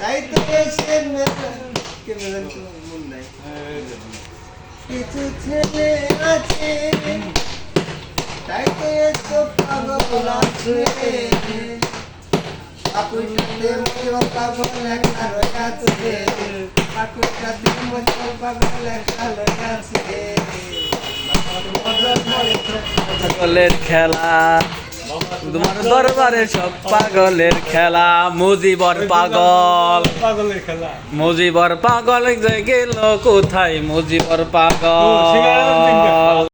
তাই তো এসে মেলা কে মেলা তো মন নাই। কিছু ছেলে আছে, তাই তো এসো পাগল আছে। পাকুটাতে মজো পাগল একা রয়েছে পাকুটাতে মজো পাগল একা রয়েছে পাগলের খেলা। তোমার দরবারে সব পাগলের খেলা। মুজিবর পাগল। পাগলের খেলা। মুজিবর পাগল যে গেল কোথায়? মুজিবর পাগল।